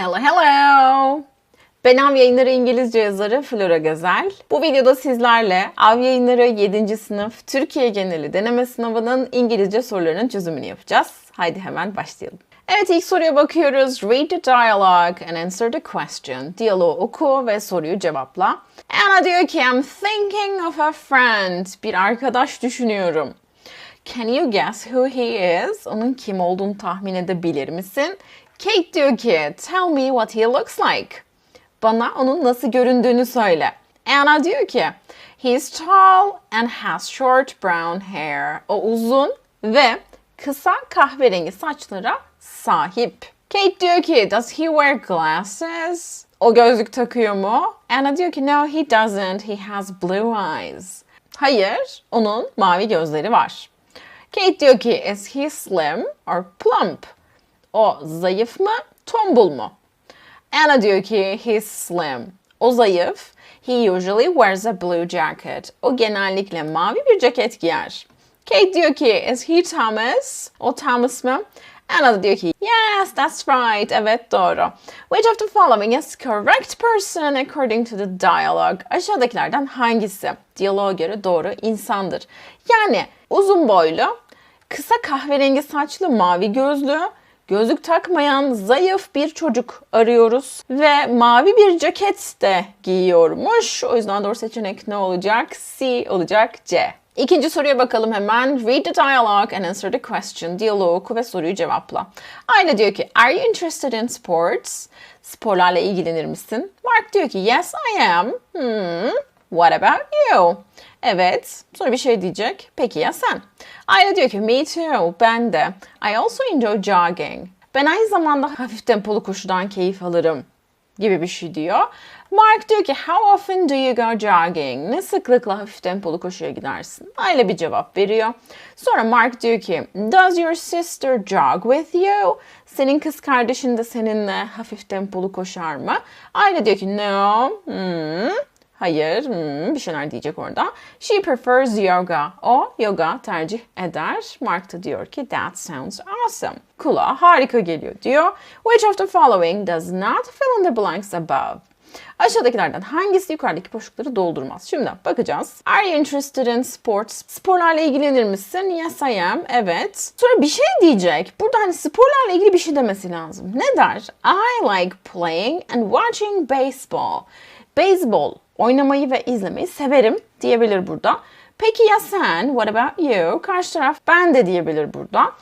Hello hello. Ben Av Yayınları İngilizce yazarı Flora Gazel. Bu videoda sizlerle Av Yayınları 7. sınıf Türkiye geneli deneme sınavının İngilizce sorularının çözümünü yapacağız. Haydi hemen başlayalım. Evet ilk soruya bakıyoruz. Read the dialogue and answer the question. Diyaloğu oku ve soruyu cevapla. Anna diyor ki I'm thinking of a friend. Bir arkadaş düşünüyorum. Can you guess who he is? Onun kim olduğunu tahmin edebilir misin? Kate diyor ki tell me what he looks like. Bana onun nasıl göründüğünü söyle. Anna diyor ki he's tall and has short brown hair. O uzun ve kısa kahverengi saçlara sahip. Kate diyor ki does he wear glasses? O gözlük takıyor mu? Anna diyor ki no he doesn't. He has blue eyes. Hayır, onun mavi gözleri var. Kate diyor ki is he slim or plump? O zayıf mı, tombul mu? Anna diyor ki he's slim. O zayıf. He usually wears a blue jacket. O genellikle mavi bir ceket giyer. Kate diyor ki is he Thomas? O Thomas mı? Anna diyor ki yes that's right. Evet doğru. Which of the following is correct person according to the dialogue? Aşağıdakilerden hangisi? Diyaloğa göre doğru insandır. Yani uzun boylu, kısa kahverengi saçlı, mavi gözlü, gözlük takmayan zayıf bir çocuk arıyoruz ve mavi bir ceket de giyiyormuş. O yüzden doğru seçenek ne olacak? C olacak C. İkinci soruya bakalım hemen. Read the dialogue and answer the question. Diyaloğu ve soruyu cevapla. Ayla diyor ki, Are you interested in sports? Sporlarla ilgilenir misin? Mark diyor ki, Yes, I am. Hmm. What about you? Evet. Sonra bir şey diyecek. Peki ya sen? Ayla diyor ki, Me too. Ben de. I also enjoy jogging. Ben aynı zamanda hafif tempolu koşudan keyif alırım gibi bir şey diyor. Mark diyor ki how often do you go jogging? Ne sıklıkla hafif tempolu koşuya gidersin? Ayla bir cevap veriyor. Sonra Mark diyor ki does your sister jog with you? Senin kız kardeşin de seninle hafif tempolu koşar mı? Ayla diyor ki no. Hmm. Hayır, hmm, bir şeyler diyecek orada. She prefers yoga. O yoga tercih eder. Mark da diyor ki that sounds awesome. Kulağa harika geliyor diyor. Which of the following does not fill in the blanks above? Aşağıdakilerden hangisi yukarıdaki boşlukları doldurmaz? Şimdi bakacağız. Are you interested in sports? Sporlarla ilgilenir misin? Yes I am. Evet. Sonra bir şey diyecek. Burada hani sporlarla ilgili bir şey demesi lazım. Ne der? I like playing and watching baseball. Baseball oynamayı ve izlemeyi severim diyebilir burada. Peki ya sen? What about you? Karşı taraf ben de diyebilir burada.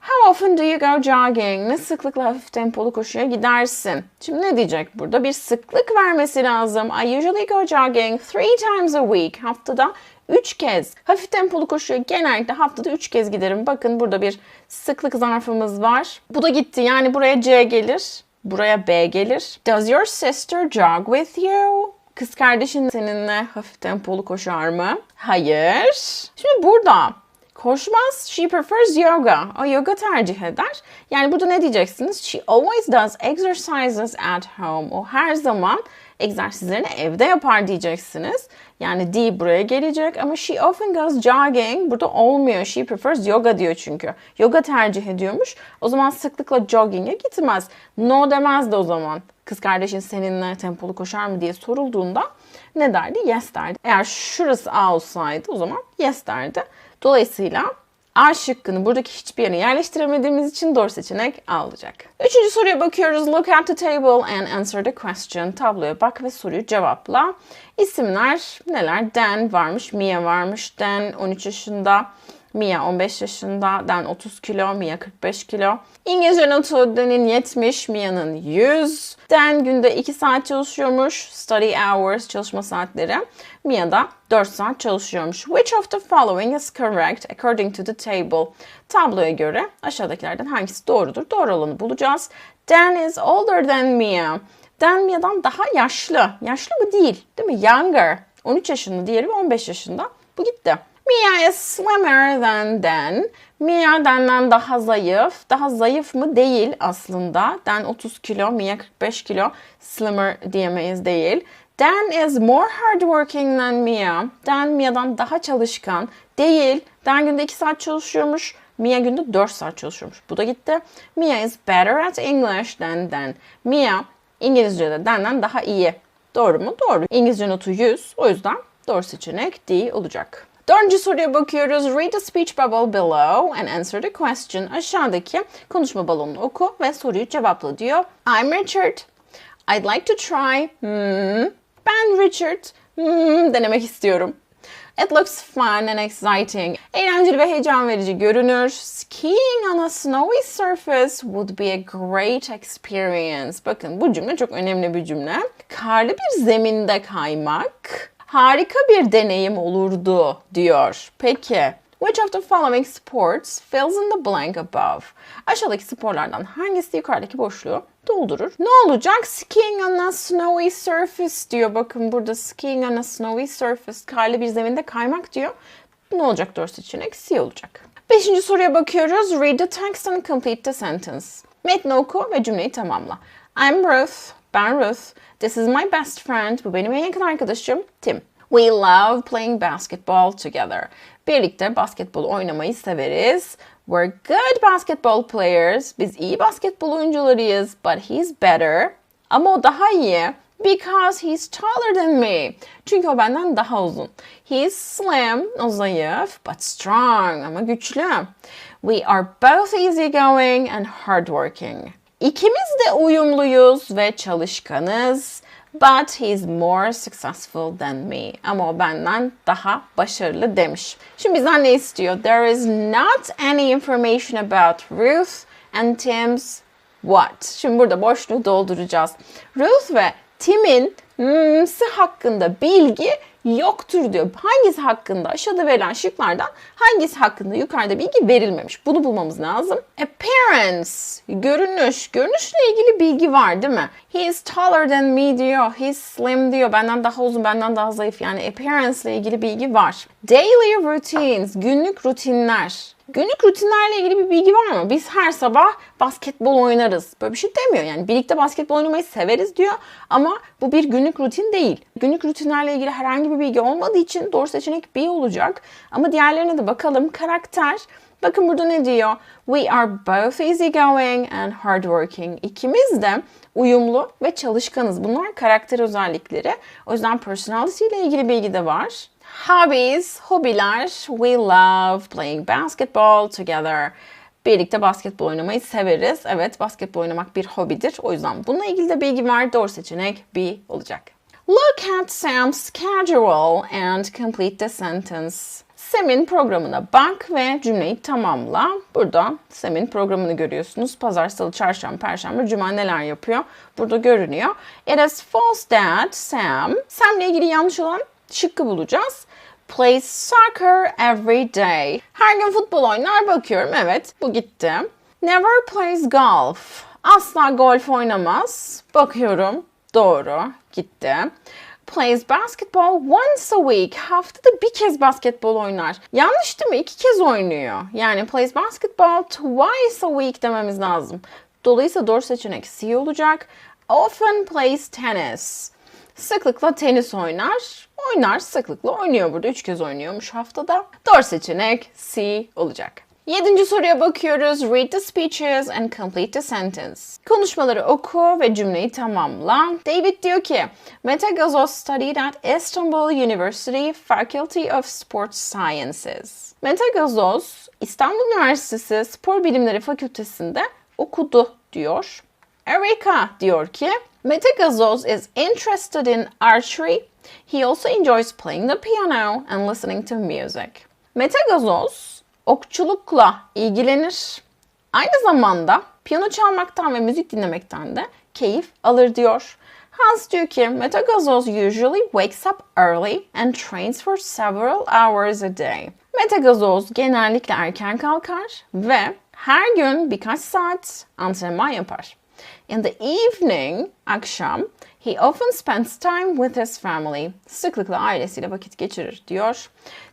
How often do you go jogging? Ne sıklıkla hafif tempolu koşuya gidersin? Şimdi ne diyecek burada? Bir sıklık vermesi lazım. I usually go jogging three times a week. Haftada 3 kez. Hafif tempolu koşuya genellikle haftada 3 kez giderim. Bakın burada bir sıklık zarfımız var. Bu da gitti. Yani buraya C gelir. Buraya B gelir. Does your sister jog with you? Kız kardeşin seninle hafif tempolu koşar mı? Hayır. Şimdi burada koşmaz. She prefers yoga. O yoga tercih eder. Yani burada ne diyeceksiniz? She always does exercises at home. O her zaman egzersizlerini evde yapar diyeceksiniz. Yani D buraya gelecek ama she often goes jogging. Burada olmuyor. She prefers yoga diyor çünkü. Yoga tercih ediyormuş. O zaman sıklıkla jogging'e gitmez. No demez de o zaman. Kız kardeşin seninle tempolu koşar mı diye sorulduğunda ne derdi? Yes derdi. Eğer şurası A olsaydı o zaman yes derdi. Dolayısıyla A şıkkını buradaki hiçbir yere yerleştiremediğimiz için doğru seçenek A olacak. Üçüncü soruya bakıyoruz. Look at the table and answer the question. Tabloya bak ve soruyu cevapla. İsimler neler? Dan varmış, Mia varmış. Dan 13 yaşında. Mia 15 yaşında, Dan 30 kilo, Mia 45 kilo. İngilizce notu Dan'in 70, Mia'nın 100. Dan günde 2 saat çalışıyormuş. Study hours, çalışma saatleri. Mia da 4 saat çalışıyormuş. Which of the following is correct according to the table? Tabloya göre aşağıdakilerden hangisi doğrudur? Doğru olanı bulacağız. Dan is older than Mia. Dan Mia'dan daha yaşlı. Yaşlı mı değil, değil mi? Younger. 13 yaşında, diğeri 15 yaşında. Bu gitti. Mia is slimmer than Dan. Mia Dan'dan daha zayıf. Daha zayıf mı? Değil aslında. Dan 30 kilo, Mia 45 kilo. Slimmer diyemeyiz değil. Dan is more hardworking than Mia. Dan Mia'dan daha çalışkan. Değil. Dan günde 2 saat çalışıyormuş. Mia günde 4 saat çalışıyormuş. Bu da gitti. Mia is better at English than Dan. Mia İngilizce'de Dan'dan daha iyi. Doğru mu? Doğru. İngilizce notu 100. O yüzden doğru seçenek D olacak. Dördüncü soruya bakıyoruz. Read the speech bubble below and answer the question. Aşağıdaki konuşma balonunu oku ve soruyu cevapla diyor. I'm Richard. I'd like to try. Hmm. Ben Richard. Hmm, denemek istiyorum. It looks fun and exciting. Eğlenceli ve heyecan verici görünür. Skiing on a snowy surface would be a great experience. Bakın bu cümle çok önemli bir cümle. Karlı bir zeminde kaymak harika bir deneyim olurdu diyor. Peki Which of the following sports fills in the blank above? Aşağıdaki sporlardan hangisi yukarıdaki boşluğu doldurur? Ne olacak? Skiing on a snowy surface diyor. Bakın burada skiing on a snowy surface. Karlı bir zeminde kaymak diyor. Ne olacak doğru seçenek? C olacak. Beşinci soruya bakıyoruz. Read the text and complete the sentence. Metni oku ve cümleyi tamamla. I'm Ruth. Ben Ruth. This is my best friend. Bu benim en yakın arkadaşım. Tim. We love playing basketball together. Birlikte basketbol oynamayı severiz. We're good basketball players. Biz iyi basketbol oyuncularıyız. But he's better. Ama o daha iyi. Because he's taller than me. Çünkü o benden daha uzun. He's slim, o zayıf, but strong ama güçlü. We are both easygoing and hardworking. İkimiz de uyumluyuz ve çalışkanız. But he's more successful than me. Ama o benden daha başarılı demiş. Şimdi bizden ne istiyor? There is not any information about Ruth and Tim's what? Şimdi burada boşluğu dolduracağız. Ruth ve Tim'in hmm, hakkında bilgi yoktur diyor. Hangisi hakkında aşağıda verilen şıklardan hangisi hakkında yukarıda bilgi verilmemiş. Bunu bulmamız lazım. Appearance, görünüş. Görünüşle ilgili bilgi var değil mi? He is taller than me diyor. He is slim diyor. Benden daha uzun, benden daha zayıf. Yani appearance ile ilgili bilgi var. Daily routines, günlük rutinler. Günlük rutinlerle ilgili bir bilgi var mı? Biz her sabah basketbol oynarız. Böyle bir şey demiyor. Yani birlikte basketbol oynamayı severiz diyor ama bu bir günlük rutin değil. Günlük rutinlerle ilgili herhangi bir bilgi olmadığı için doğru seçenek B olacak. Ama diğerlerine de bakalım. Karakter. Bakın burada ne diyor? We are both easygoing and hardworking. İkimiz de uyumlu ve çalışkanız. Bunlar karakter özellikleri. O yüzden personality ile ilgili bilgi de var. Hobbies, hobiler. We love playing basketball together. Birlikte basketbol oynamayı severiz. Evet, basketbol oynamak bir hobidir. O yüzden bununla ilgili de bilgi var. Doğru seçenek B olacak. Look at Sam's schedule and complete the sentence. Sam'in programına bak ve cümleyi tamamla. Burada Sam'in programını görüyorsunuz. Pazar, salı, çarşamba, perşembe, cuma neler yapıyor? Burada görünüyor. It is false that Sam, Sam'le ilgili yanlış olan şıkkı bulacağız. Plays soccer every day. Her gün futbol oynar bakıyorum. Evet bu gitti. Never plays golf. Asla golf oynamaz. Bakıyorum. Doğru. Gitti. Plays basketball once a week. Haftada bir kez basketbol oynar. Yanlış değil mi? İki kez oynuyor. Yani plays basketball twice a week dememiz lazım. Dolayısıyla doğru seçenek C olacak. Often plays tennis. Sıklıkla tenis oynar. Oynar sıklıkla oynuyor burada. Üç kez oynuyormuş haftada. Doğru seçenek C olacak. Yedinci soruya bakıyoruz. Read the speeches and complete the sentence. Konuşmaları oku ve cümleyi tamamla. David diyor ki, Mete Gazoz studied at Istanbul University Faculty of Sports Sciences. Mete Gazoz, İstanbul Üniversitesi Spor Bilimleri Fakültesinde okudu diyor. Erika diyor ki, Mete Gazoz is interested in archery. He also enjoys playing the piano and listening to music. Mete Gazoz okçulukla ilgilenir. Aynı zamanda piyano çalmaktan ve müzik dinlemekten de keyif alır diyor. Hans diyor ki Mete Gazoz usually wakes up early and trains for several hours a day. Mete Gazoz genellikle erken kalkar ve her gün birkaç saat antrenman yapar. In the evening, akşam, he often spends time with his family. Sıklıkla ailesiyle vakit geçirir diyor.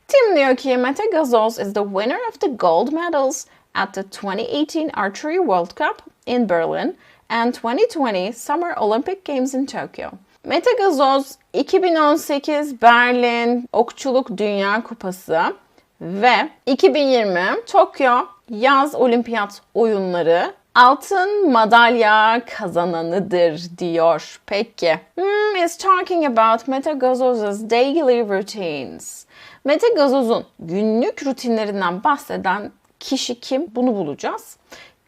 Tim diyor ki Mete Gazoz is the winner of the gold medals at the 2018 Archery World Cup in Berlin and 2020 Summer Olympic Games in Tokyo. Mete Gazoz 2018 Berlin Okçuluk Dünya Kupası ve 2020 Tokyo yaz olimpiyat oyunları altın madalya kazananıdır diyor. Peki. Hmm, is talking about Mete Gazoz's daily routines. Mete Gazoz'un günlük rutinlerinden bahseden kişi kim? Bunu bulacağız.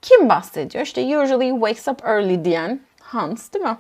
Kim bahsediyor? İşte usually wakes up early diyen Hans değil mi?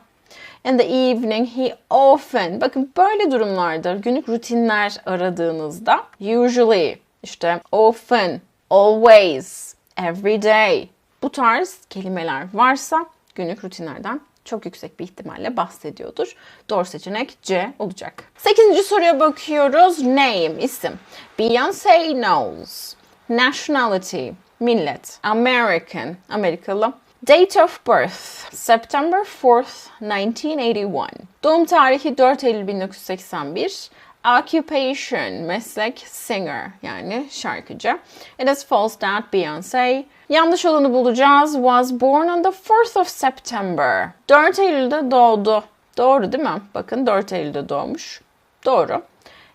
In the evening he often. Bakın böyle durumlarda günlük rutinler aradığınızda usually işte often, always, every day bu tarz kelimeler varsa günlük rutinlerden çok yüksek bir ihtimalle bahsediyordur. Doğru seçenek C olacak. Sekizinci soruya bakıyoruz. Name, isim. Beyoncé knows. Nationality, millet. American, Amerikalı. Date of birth, September 4th, 1981. Doğum tarihi 4 Eylül 1981. Occupation, meslek, singer yani şarkıcı. It is false that Beyoncé. Yanlış olanı bulacağız. Was born on the 4th of September. 4 Eylül'de doğdu. Doğru değil mi? Bakın 4 Eylül'de doğmuş. Doğru.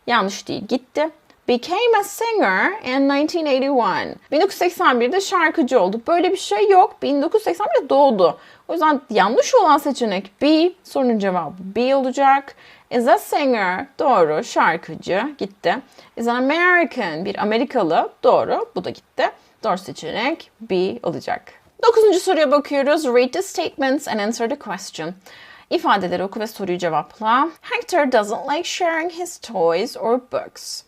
Yanlış değil. Gitti. Became a singer in 1981. 1981'de şarkıcı oldu. Böyle bir şey yok. 1981'de doğdu. O yüzden yanlış olan seçenek B. Sorunun cevabı B olacak. Is a singer. Doğru. Şarkıcı. Gitti. Is an American. Bir Amerikalı. Doğru. Bu da gitti. Doğru seçenek B olacak. Dokuzuncu soruya bakıyoruz. Read the statements and answer the question. İfadeleri oku ve soruyu cevapla. Hector doesn't like sharing his toys or books.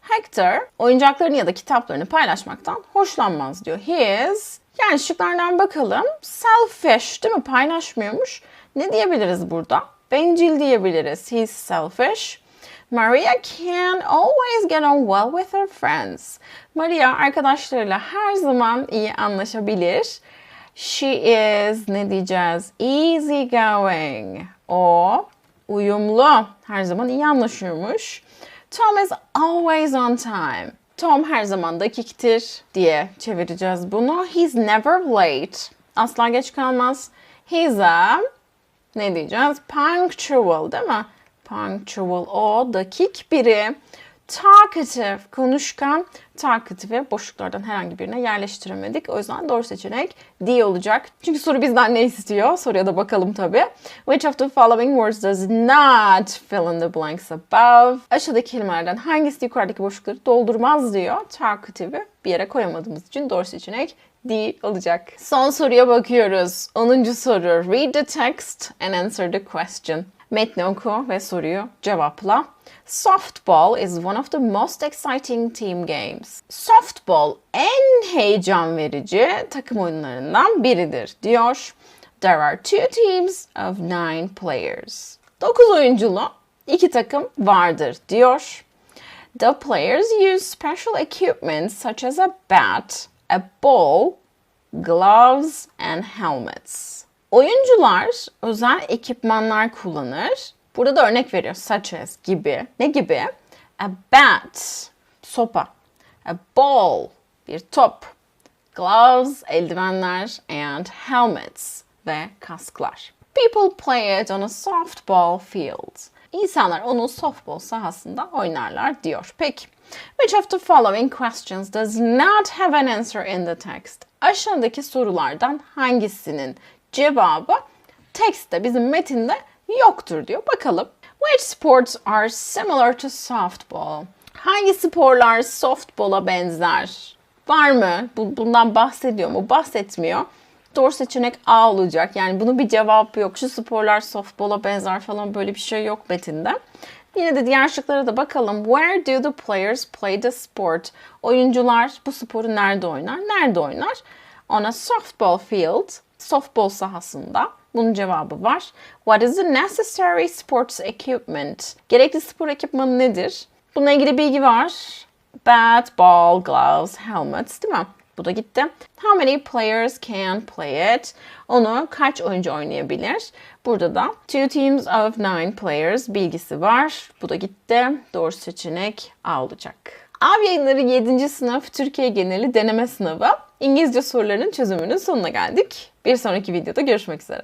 Hector oyuncaklarını ya da kitaplarını paylaşmaktan hoşlanmaz diyor. He is yani şıklardan bakalım. Selfish değil mi? Paylaşmıyormuş. Ne diyebiliriz burada? Bencil diyebiliriz. He's selfish. Maria can always get on well with her friends. Maria arkadaşlarıyla her zaman iyi anlaşabilir. She is ne diyeceğiz? Easy going. O uyumlu. Her zaman iyi anlaşıyormuş. Tom is always on time. Tom her zaman dakiktir diye çevireceğiz bunu. He's never late. Asla geç kalmaz. He's a ne diyeceğiz? Punctual değil mi? Punctual o dakik biri. Talkative konuşkan. Talkative'i boşluklardan herhangi birine yerleştiremedik. O yüzden doğru seçenek D olacak. Çünkü soru bizden ne istiyor? Soruya da bakalım tabii. Which of the following words does not fill in the blanks above? Aşağıdaki kelimelerden hangisi yukarıdaki boşlukları doldurmaz diyor. Talkative'i bir yere koyamadığımız için doğru seçenek D olacak. Son soruya bakıyoruz. 10. soru. Read the text and answer the question. Metni oku ve soruyu cevapla. Softball is one of the most exciting team games. Softball en heyecan verici takım oyunlarından biridir diyor. There are two teams of nine players. 9 oyunculu iki takım vardır diyor. The players use special equipment such as a bat, a ball, gloves and helmets. Oyuncular özel ekipmanlar kullanır. Burada da örnek veriyor. Such as gibi. Ne gibi? A bat, sopa. A ball, bir top. Gloves, eldivenler and helmets ve kasklar. People play it on a softball field. İnsanlar onu softball sahasında oynarlar diyor. Peki. Which of the following questions does not have an answer in the text? Aşağıdaki sorulardan hangisinin cevabı tekste bizim metinde yoktur diyor. Bakalım. Which sports are similar to softball? Hangi sporlar softball'a benzer? Var mı? Bundan bahsediyor mu? Bahsetmiyor. Doğru seçenek A olacak. Yani bunun bir cevabı yok. Şu sporlar softball'a benzer falan böyle bir şey yok metinde. Yine de diğer şıklara da bakalım. Where do the players play the sport? Oyuncular bu sporu nerede oynar? Nerede oynar? On a softball field. Softball sahasında. Bunun cevabı var. What is the necessary sports equipment? Gerekli spor ekipmanı nedir? Bununla ilgili bilgi var. Bat, ball, gloves, helmets değil mi? Bu da gitti. How many players can play it? Onu kaç oyuncu oynayabilir? Burada da two teams of nine players bilgisi var. Bu da gitti. Doğru seçenek A olacak. Av yayınları 7. sınıf Türkiye geneli deneme sınavı. İngilizce sorularının çözümünün sonuna geldik. Bir sonraki videoda görüşmek üzere.